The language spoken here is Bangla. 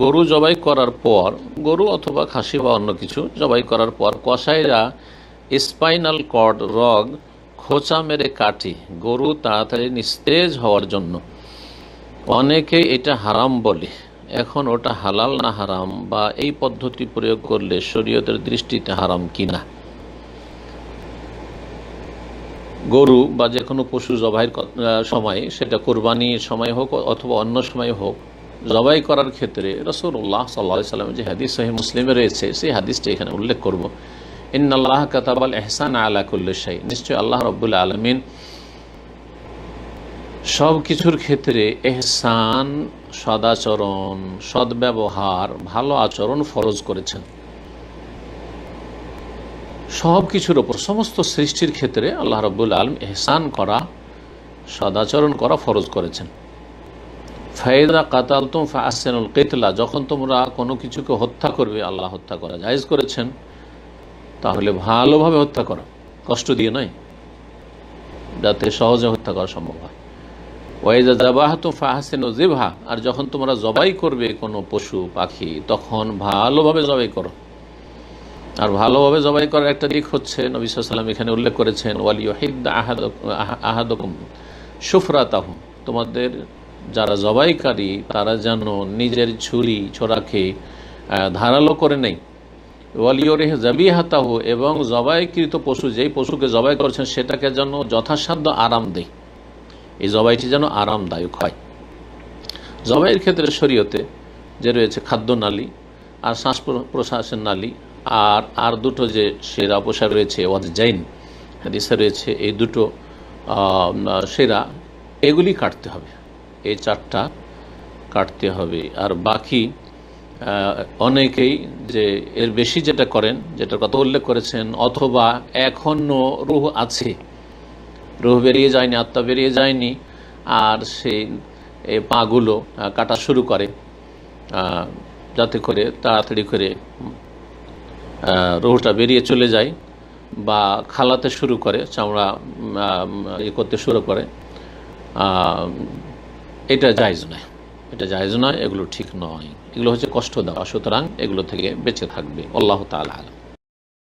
গরু জবাই করার পর, গরু অথবা খাসি বা অন্য কিছু জবাই করার পর কসাইরা স্পাইনাল কর্ড রগ খোঁচা মেরে কাটি গরু তাড়াতাড়ি নিস্তেজ হওয়ার জন্য। অনেকে এটা হারাম বলে। এখন ওটা হালাল না হারাম বা এই পদ্ধতি প্রয়োগ করলে শরীয়তের দৃষ্টিতে হারাম কিনা? গরু বা যে কোনো পশু জবাইয়ের সময়, সেটা কোরবানির সময় হোক অথবা অন্য সময় হোক জবাই করার ক্ষেত্রে রসুল্লাহ সাল্লা সাল্লাম যে হাদিস সহি মুসলিমে রয়েছে, সেই হাদিসটা এখানে উল্লেখ করব। ইন্নআল্লাহ কাতাবাল এহসান আলা কুল্লি শাই নিশ্চয় আল্লাহ রব্বুল্লা আলমিন সব কিছুর ক্ষেত্রে এহসান সদাচরণ, সদ্ব্যবহার, ভালো আচরণ ফরজ করেছেন। সব কিছুর ওপর, সমস্ত সৃষ্টির ক্ষেত্রে আল্লাহ রব্বুল আলম এহসান করা, সদাচরণ করা ফরজ করেছেন। ফায়দা কাতালতুম কেতলা, যখন তোমরা কোনো কিছুকে হত্যা করবে, আল্লাহ হত্যা করা। জায়েজ করেছেন, তাহলে ভালোভাবে হত্যা করো। কষ্ট দিয়ে নয়। যাতে সহজে হত্যা করা সম্ভব হয়। ওয়াইজা জাবাহাতুম ফাহসেন ও জিভা আর যখন তোমরা জবাই করবে কোনো পশু, পাখি, তখন ভালোভাবে জবাই করো। আর ভালোভাবে জবাই করার একটা দিক হচ্ছে, নবী সাল্লাম এখানে উল্লেখ করেছেন, ওয়ালি ওয়াহিদ আহাদ আহাদকুম সুফরাতাহুম তোমাদের যারা জবাইকারী, তারা যেন নিজের ছুরি ছোড়াকে ধারালো করে নেই। ওয়ালিওরেহ জাবিহাতাহু, এবং জবাইকৃত পশু, যেই পশুকে জবাই করছেন, সেটাকে যেন যথাসাধ্য আরাম দেয়। এই জবাইটি যেন আরামদায়ক হয়। জবাইয়ের ক্ষেত্রে শরীয়তে যে রয়েছে খাদ্য নালী, আর শ্বাস প্র- প্রশ্বাসের নালী, আর আর দুটো যে সেরা পোশাক রয়েছে ওয়াজ জাইন হাদিসে রয়েছে, এই দুটো সেরা, এগুলি কাটতে হবে। এই চারটা কাটতে হবে। আর বাকি অনেকেই যে এর বেশি যেটা করেন, যেটার কথা উল্লেখ করেছেন, অথবা এখনও রুহ আছে। রুহ বেরিয়ে যায়নি, আত্মা বেরিয়ে যায়নি, আর সেই পাগুলো কাটা শুরু করে যাতে করে তাড়াতাড়ি করে রুহটা বেরিয়ে চলে যায় বা খালাতে শুরু করে, চামড়া ইয়ে করতে শুরু করে। এটা জায়জ নয়। এটা জায়জ নয়, এগুলো ঠিক নয়। এগুলো হচ্ছে কষ্ট দেওয়া। সুতরাং এগুলো থেকে বেঁচে থাকবে। আল্লাহ তালা আলাম।